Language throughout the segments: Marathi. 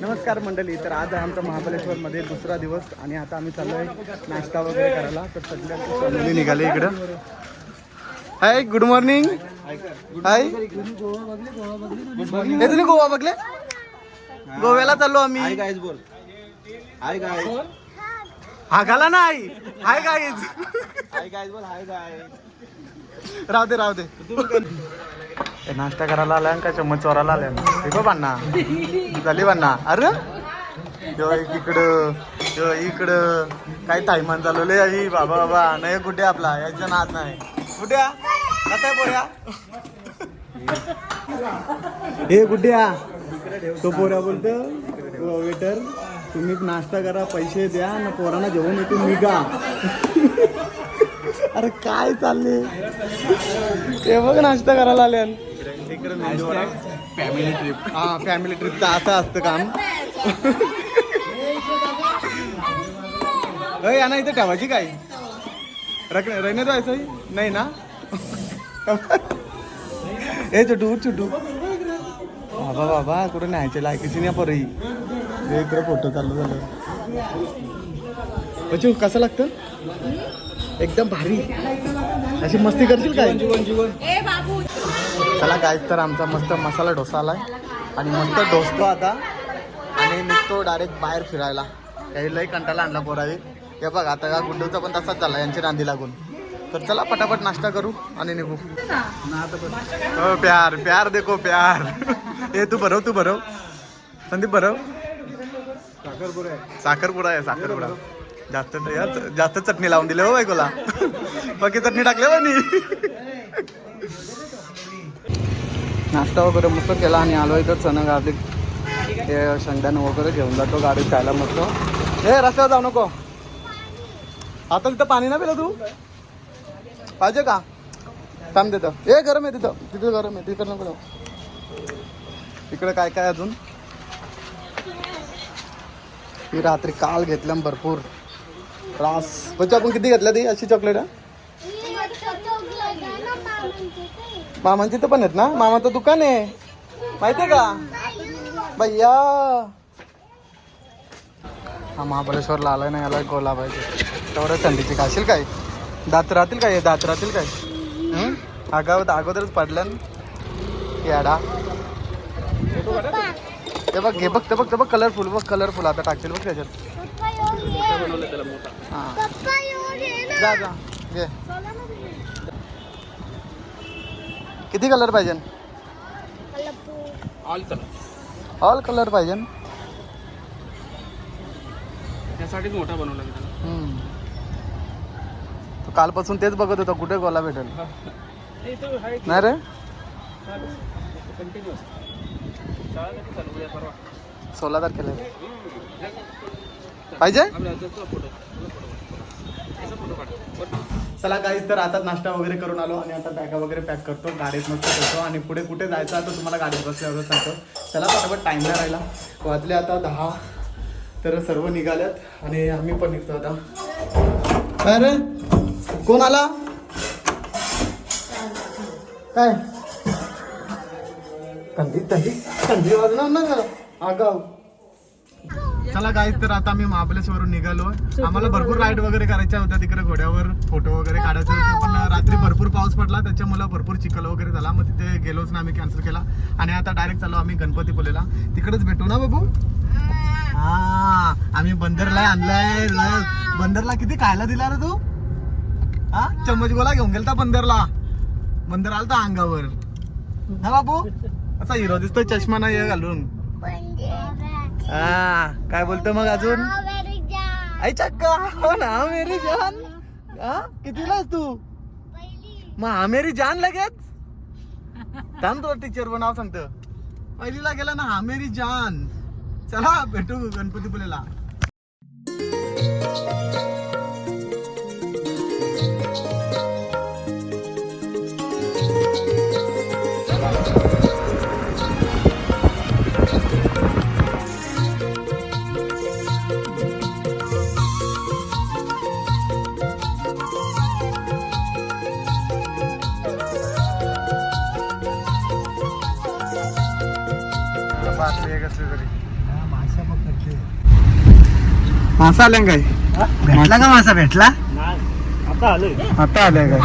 नमस्कार मंडळी तर आज आहे आमचा महाबळेश्वरमध्ये दुसरा दिवस आणि आता आम्ही चाललोय नाश्ता वगैरे करायला. तर सध्या फॅमिली निघाले इकडं. हाय गुड मॉर्निंग हाय हे तुम्ही गोवा बघले? गोव्याला चाललो आम्ही. गाईज बोल. हाय हा घाला नाही हाय गाईज हाय गाईज बोल. हाय गाईज राहू दे राहू दे. ए, नाश्ता करायला आलाय का चम्मच चोराला आल्या हे बघ बांना झाली बांना अरे? यो एक इकडं यो इकडं. काय टायमान चालवले आई. बाबा बाबा. नाही कुठे आपला? याच्या नात नाही. कुठे? कसा पोऱ्या? हे कुठे तो पोऱ्या बोलतो हो, वेटर तुम्ही नाश्ता करा पैसे द्या ना पोरांना जेवण येतो निघा. अरे काय चालले ते बघ नाश्ता करायला आले फॅमिली ट्रिप हा फॅमिली ट्रिपचं असं असतं काम. या यांना इथे ठेवायची काय? रक रहिने जायचं नाही ना? ए छोटू छोटू. बाबा बाबा कुठे न्यायचे? लायकीची नाही पोरही हे. इकडे फोटो चालू झालं. पचू कसं लागतं? एकदम भारी. अशी मस्ती करशील काय? जीवन जीवन चला काय तर आमचा मस्त मसाला डोसा आलाय. आणि मस्त डोसतो आता. आणि निघतो डायरेक्ट बाहेर फिरायला. काही लई कंटाला आणला पोरावी हे बघ आता का गुड्डूचा पण तसाच झाला यांची नांदी लागून. तर चला पटापट नाश्ता करू आणि निघू. हो प्यार प्यार देखो प्यार. हे तू भरव तू भरव. संदीप भरव. साखरपुडा आहे. साखरपुडा. जास्त यार, जास्त जास्त चटणी लावून दिली हो बायकोला. बाकी चटणी टाकली हो बनी नाश्ता वगैरे मस्त केला आणि आलो इथं चणा गार्लिक ते शेंगदाणं वगैरे घेऊन जातो गाडीत खायला मस्त. हे रस्त्यावर जाऊ नको. आता तिथं पाणी ना पिलं तू? पाहिजे का? थांब देतं हे गरम आहे तिथं. तिथं गरम आहे. तिकडं नको इकडं इकडे काय काय अजून? ही रात्री काल घेतल्या भरपूर. रास म्हणजे आपण किती घेतल्या ती? अशी चॉकलेट मामांची तर पण आहेत ना? मामाचं दुकान आहे. माहितीये का? भैया. हा महाबळेश्वरला आलाय नाही आलाय गोला पाहिजे तेवढं थंडीची खाशील काय? दात राहतील काय? हे दात राहतील काय? हं? अगोदरच पडलं याडा ते बघ हे बघ ते बघ ते बघ कलरफुल बघ कलरफुल आता टाकतील बघ त्याच्यात. हा जा जा. घे. किती कलर पाहिजे? ऑल कलर ऑल कलर पाहिजे. त्यासाठीच मोठा बनवला मी त्याला. हम्म. तो कालपासून तेच बघत होता कुठे गोला भेटेल. आहे नाही रे? कंटिन्युअस शाळा कधी चालू उद्या परवा. सोळा तारखेला काढ चला काहीच तर आता नाश्ता वगैरे करून आलो आणि आता बॅगा वगैरे पॅक करतो गाडीत मस्त करतो आणि पुढे कुठे जायचं आता तुम्हाला गाडीत बसल्यावर सांगतो. चला पटापट टाईम नाही राहिला. वाजले आता दहा तर सर्व निघाल्यात आणि आम्ही पण निघतो आता. काय रे कोण आला? काय? थंडी थंडी थंडी वाजणार ना का आगाव. चला गाईज तर आता आम्ही महाबळेश्वरून निघालो. आम्हाला भरपूर राईड वगैरे करायच्या होत्या तिकडे घोड्यावर फोटो वगैरे काढायचे होते. पण रात्री भरपूर पाऊस पडला त्याच्यामुळे भरपूर चिखल वगैरे झाला. मग तिथे गेलोच ना आम्ही कॅन्सल केला. आणि आता डायरेक्ट चाललो आम्ही गणपतीपुलेला तिकडेच भेटू ना बाबू? हा आम्ही बंदरला आणलाय. बंदरला किती खायला दिला रे तू? हा चम्मच गोला घेऊन गेलता बंदरला. बंदर आलता अंगावर. हा बाबू? असा हिरो दिसतोय चष्मा नाही घालून. हा काय बोलतो मग अजून? आई चक्का हो ना मेरी जान. हा कितीला तू? मग हा मेरी जान लगेच? थांब तो टीचर नाव सांगतो. पहिलीला गेला ना हा मेरी जान. चला भेटू गणपतीपुलेला मासा आल्या काय? भेटला का मासा? भेटला? आता आलोय आता आल्या काय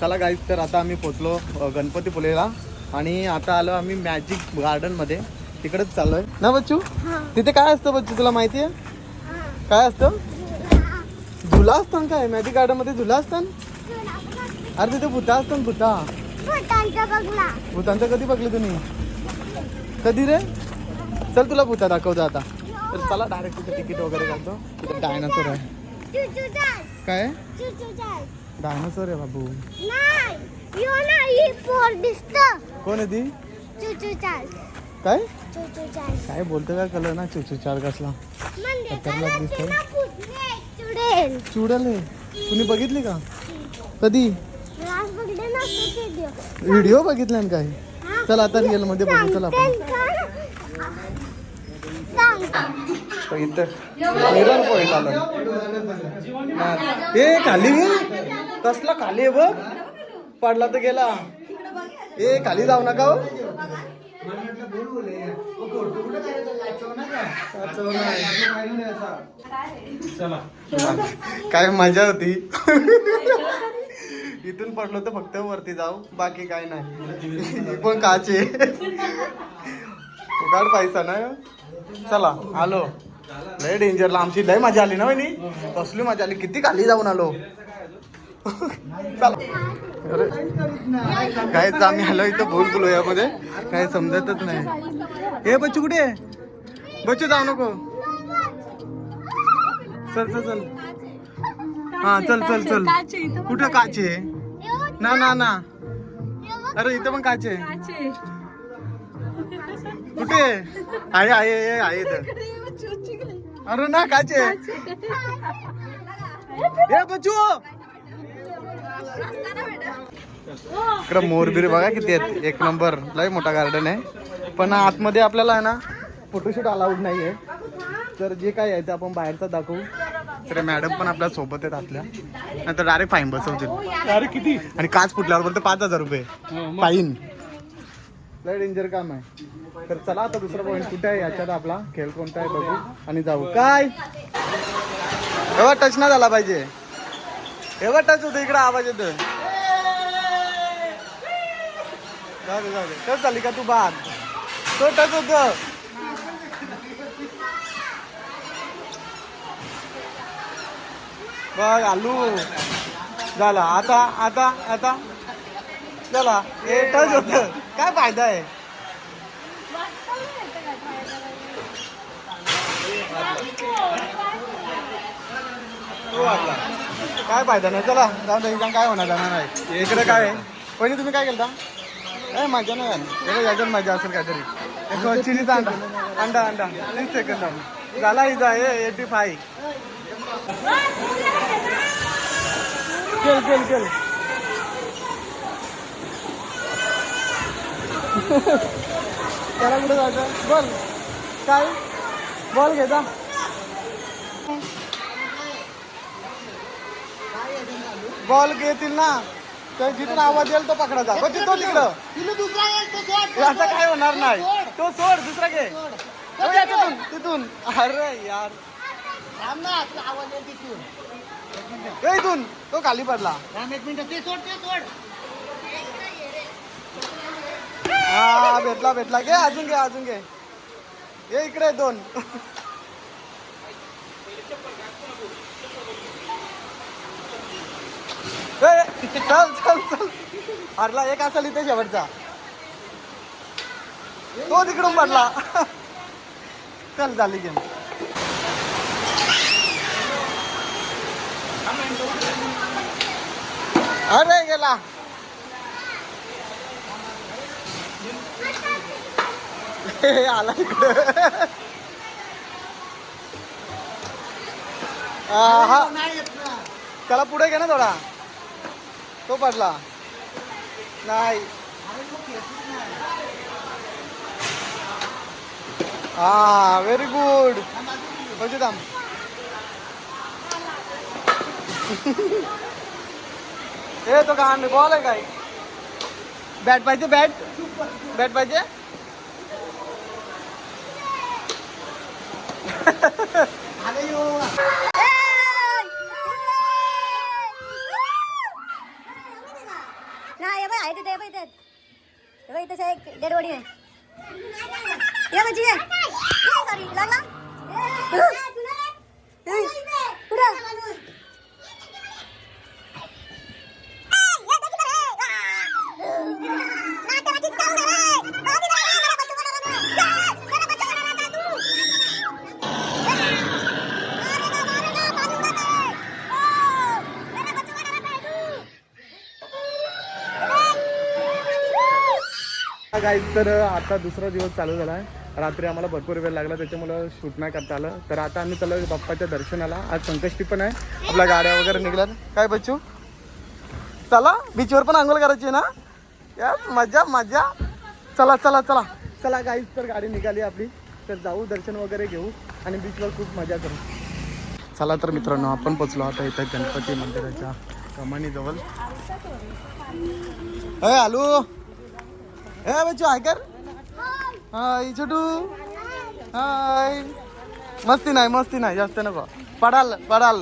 चला गाईज तर आता आम्ही पोचलो अ, गणपतीपुलेला आणि आता आलो आम्ही मॅजिक गार्डनमध्ये. तिकडेच चाललोय. ना बच्चू? तिथे काय असतं बच्चू तुला माहिती आहे? काय असतं? झुला असतं काय? मॅजिक गार्डनमध्ये झुला असतं अरे तिथे भूता. असतं भूता भूतांचं कधी बघले तुम्ही? कधी रे? चल तुला भूता दाखवतो आता. तर चला डायरेक्ट तिथे तिकीट वगैरे काढतो. तिथे डायनासोर आहे. काय? डायनासोर आहे बाबू. कोण आहे ती? काय? काय बोलतो काय कळलं ना? चुचू चार कसला. चुडल कुणी बघितली का? कधी? व्हिडिओ बघितला ना काय चल आता रिअलमध्ये बघू चल आपण. इथं. मिरर पॉइंट आलं ए खाली घे कसला खाली आहे बघ. पडला तर गेला. ए खाली जाऊ नका हो. काय मजा होती. इथून पडलो तर फक्त वरती जाऊ बाकी काय नाही. पण काचे? उगाड पैसा ना चला आलो. लय डेंजरला आमची लय मजा आली ना वहिनी? कसली मजा आली? किती खाली जाऊन आलो? चला. अरे, काय आम्ही आलो इथं भूल भुलो यामध्ये. काय समजतच नाही. हे बच्चू कुठे आहे? बच्चू जाऊ नको. चल चल चल. हा चल चल चल. कुठं काचे. ना ना ना. अरे इथं पण काचे. कुठे? आहे आहे आहे अरे ना काचे. हे बच्चू! इकडं मोरबीर बघा किती आहेत. एक नंबर. लय मोठा गार्डन आहे. पण आतमध्ये आपल्याला आहे ना फोटोशूट अलाउड नाही आहे तर जे काय आहे ते आपण बाहेरचं दाखवू. तर मॅडम पण आपल्यासोबत आहेत आपल्या नंतर डायरेक्ट फाईन बसवतील. अरे किती? आणि काच फुटल्यावर बोलते पाच हजार रुपये. फाईन. लय डेंजर काम आहे. तर चला आता दुसरा पॉईंट कुठे आहे? याच्यात आपला खेळ कोणता आहे बघू आणि जाऊ. काय? एवढा टच ना झाला पाहिजे. एवढा टच होतो इकडे आवाज येतो जाऊ दे जाऊ दे. टच झाली का तू बाद तो टच होत. बघ आलू. झाला. आता आता आता. चला हे टच होत. काय फायदा आहे? काय फायदा नाही. चला जाऊन दे. एकदम काय होणार जाणार नाही इकडे काय आहे? पहिले तुम्ही काय केलता? ए मजा नाही आली याच्यात मजा असेल काहीतरी. एक चिलीचा अंडा. अंडा अंडा. तीन सेकंद झाला. इजा हे एटी फाय चल चल चल. त्याला कुठे जायचं? बोल. काय? बोल घेता बॉल घेतील ना. तर जिथून आवाज येईल तो पकडायचा बघ तो तिकडं. याचा काय होणार नाही. तो सोड दुसरा घे. तिथून. ए, इथून. तो खाली पडला. हा भेटला भेटला. घे अजून घे अजून घे. ये इकडे दोन. ए, चल चल चल. हरला एक असेल इथे शेवटचा. तो तिकडून पडला. चल झाली गेम. अरे गेला. हे आला इकडे. हा. त्याला पुढे घे ना थोडा. तो पडला. नाही. हा व्हेरी गुड म्हणजे थांब. ए तो कहाँ बॉल है गाई बैठ पाइजे बैट बैट पाइजे ये बची है सॉरी लग लग उड़ा काय तर आता दुसरा दिवस चालू झाला आहे रात्री आम्हाला भरपूर वेळ लागला त्याच्यामुळं शूट नाही करता आलं. तर आता आम्ही चाललो बाप्पाच्या दर्शनाला. आज संकष्टी पण आहे. आपल्या गाड्या वगैरे निघल्यात. काय बच्चू? चला बीचवर पण आंघोळ करायची आहे ना? यार मजा मजा. चला चला चला. चला गाईज तर गाडी निघाली आपली. तर जाऊ दर्शन वगैरे घेऊ आणि बीचवर खूप मजा करू. चला तर मित्रांनो आपण पोचलो आता इथं गणपती मंदिराच्या कमानीजवळ. अरे आलू! ए बच्चू हाय कर. हाय छोटू. हाय. मस्ती नाही मस्ती नाही जास्त नको. पडाल पडाल.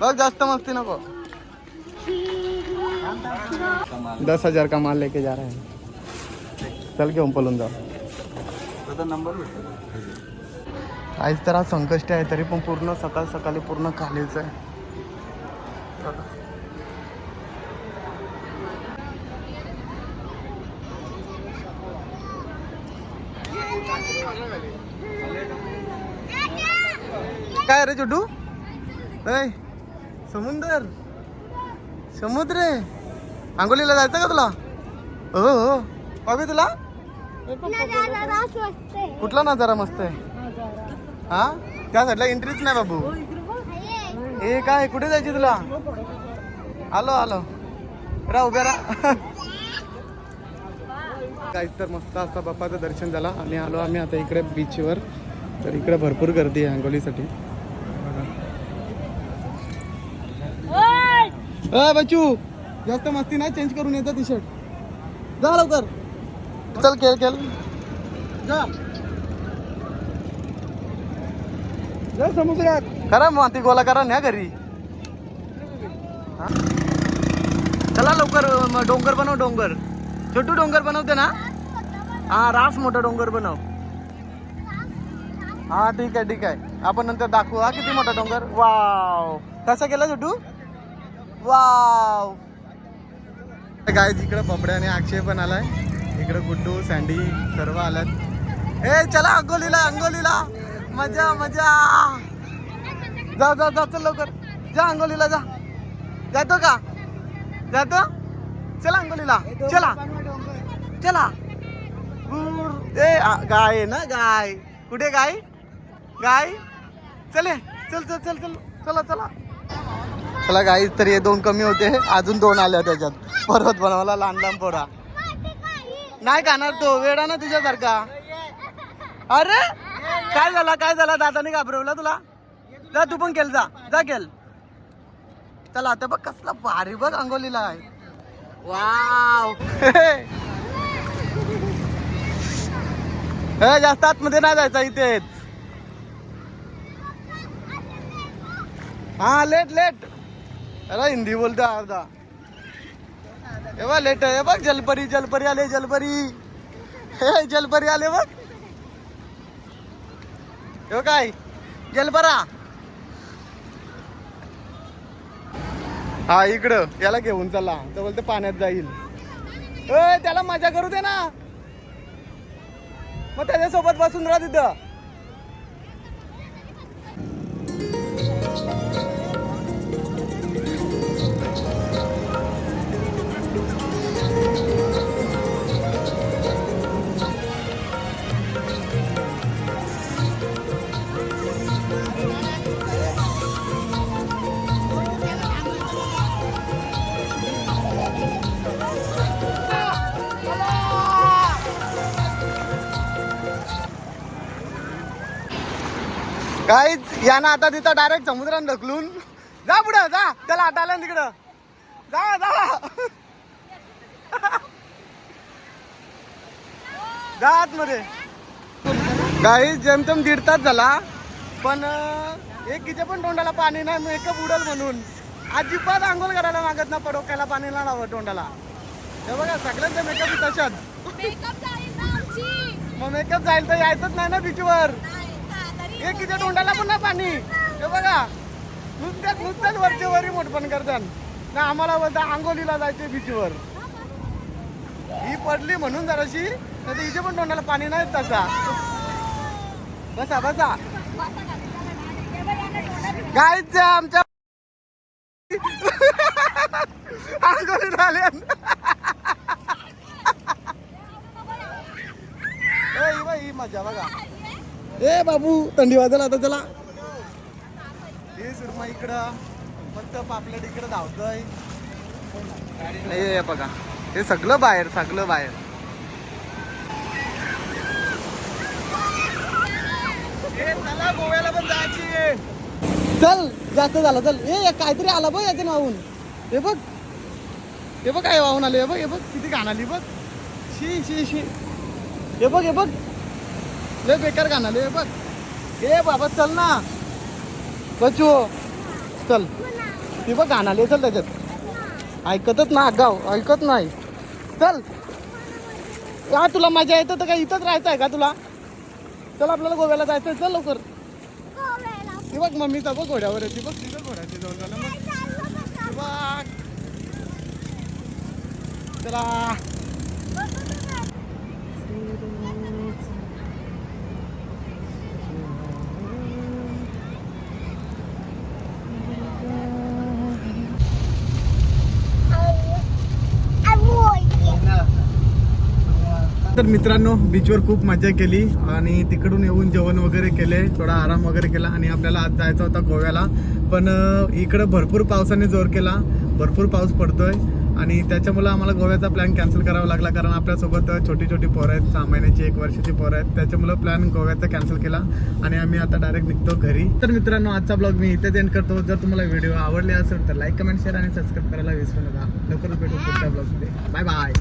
बघ जास्त मस्ती नको. दस हजार का माल लेके जा रहे है। चल घेऊन पळून जाऊ आज तर आज संकष्टी आहे तरी पण पूर्ण सकाळ सकाळी पूर्ण खालीच आहे। काय रे छोटू? ऐ समुंदर? समुद्र? आहे आंघोलीला जायचं का तुला? हो हो. अभि तुला? कुठला नजारा मस्त आहे? हा? त्या साईडला एंट्रीच नाही बाबू. हे काय कुठे जायची तुला? आलो आलो. रा उभ्या रा काहीच तर मस्त असता बाप्पाचं दर्शन झालं. आणि आलो आम्ही आता इकडे बीचवर तर इकडे भरपूर गर्दी आहे आंघोलीसाठी अ बच्चू जास्त मस्ती नाही चेंज करून येतं टी शर्ट जा लवकर. चल खेळ खेळ. जा. जा समुद्रात. करा माती गोला करा न्या घरी. हा? चला लवकर डोंगर बनव डोंगर. छोटू डोंगर बनवते ना? हा रास मोठा डोंगर बनव. हा ठीक आहे ठीक आहे. आपण नंतर दाखवू. हा किती मोठा डोंगर? वाव. कसा केला छोटू? वाव. काय इकडे बबड्या आणि अक्षय पण आलाय. इकडे गुड्डू सँडी सर्व आल्यात. ए चला अंगोलीला अंगोलीला मजा मजा. जा जा जा चल लवकर. जा अंगोलीला जा. जातो का? जातो? चला अंगोलीला चला. चला. ए गाय ना गाय. कुठे गाय? गाय? चले चल चल चल चल. चला चला. चला गाई तर हे दोन कमी होते. अजून दोन आल्या त्याच्यात. परत बनवला लहान लहान पोरा. नाही खाणार तो. वेडा ना तुझ्यासारखा. अरे? काय झाला? काय झाला? दादाने घाबरवला तुला? जा तू पण केल जा. जा केल चला आता बघ कसला भारी बघ अंगोलीला आहे. वाव हे जास्त आतमध्ये नाही जायचं इथेच. हा लेट लेट अरे हिंदी बोलतो अर्धा. हे बघ लेट हे बघ जलपरी जलपरी आले जलपरी. हे जलपरी आले बघ. हे काय? जलपरा. हा इकडं. याला घेऊन चला. तर बोलते पाण्यात जाईल. ए त्याला मजा करू दे ना. मग त्याच्यासोबत बसून राहा तिथं. काहीच यानं आता तिथं डायरेक्ट समुद्रात ढकलून. जा पुढं जा. त्याला आटायला तिकडं. जा जा. जा आतमध्ये. काही जेमतेम दीड तास झाला पण एक किती पण तोंडाला पाणी नाही मेकअप उडल म्हणून. अजिबात आंघोळ करायला मागत ना डोक्याला पाणी नाही लावत तोंडाला. हे बघा सगळ्यांचे मेकअप ना आमची. मग मेकअप जाईल तर यायचंच नाही ना बीचवर हे किती तोंडाला पण ना पाणी. हे बघा. नुसत्याच नुसत्याच वरचे वरी मोठपण करतात. ना आम्हाला बोलता आंघोलीला जायचे बीचवर ही पडली म्हणून जराशी नाही तर इथे पण तोंडाला पाणी नाही तसा. बसा बसा. गायच आमच्या आंघोलीला आल्या ए, ही बघ, ही मजा बघा ए बाबू थंडी वाजला आता चला. हे सुरमा इकडं मस्त पापलेट इकडं धावतोय. हे हे बघा. हे सगळं बाहेर सगळं बाहेर. चला गोव्याला पण जायची आहे. चल जास्त झालं चल. ए हे काहीतरी आला बघ याचे वाहून हे बघ. हे बघ काय वाहून आले. हे बघ हे बघ. किती घाण आली बघ. शी शी शी. हे बघ हे बघ. लय बेकार घाण लय बघ. ए बाबा चल ना. बचू चल. ती बघ घाण चल त्याच्यात. ऐकतच ना गाव. ऐकत नाही. चल. का तुला मजा येतं तर काय इथंच राहायचं आहे का तुला? चल आपल्याला गोव्याला जायचं चल लवकर. ती बघ मम्मीचा बघ घोड्यावर येते ती बघ तिथं घोड्याची जवळ झालं मग चला. तर मित्रांनो बीचवर खूप मजा केली आणि तिकडून येऊन जेवण वगैरे केले थोडा आराम वगैरे केला आणि आपल्याला आज जायचा होता गोव्याला. पण इकडं भरपूर पावसाने जोर केला भरपूर पाऊस पडतोय आणि त्याच्यामुळे आम्हाला गोव्याचा प्लॅन कॅन्सल करावा लागला कारण आपल्यासोबत छोटी छोटी पोरं आहेत सहा महिन्याची एक वर्षाची पोरं आहेत. त्याच्यामुळे प्लॅन गोव्याचा कॅन्सल केला आणि आम्ही आता डायरेक्ट निघतो घरी. तर मित्रांनो आजचा ब्लॉग मी इथेच एंड करतो. जर तुम्हाला व्हिडिओ आवडले असेल तर लाईक कमेंट शेअर आणि सबस्क्राईब करायला विसरू नका. लवकरच भेटू पुढच्या ब्लॉगमध्ये बाय बाय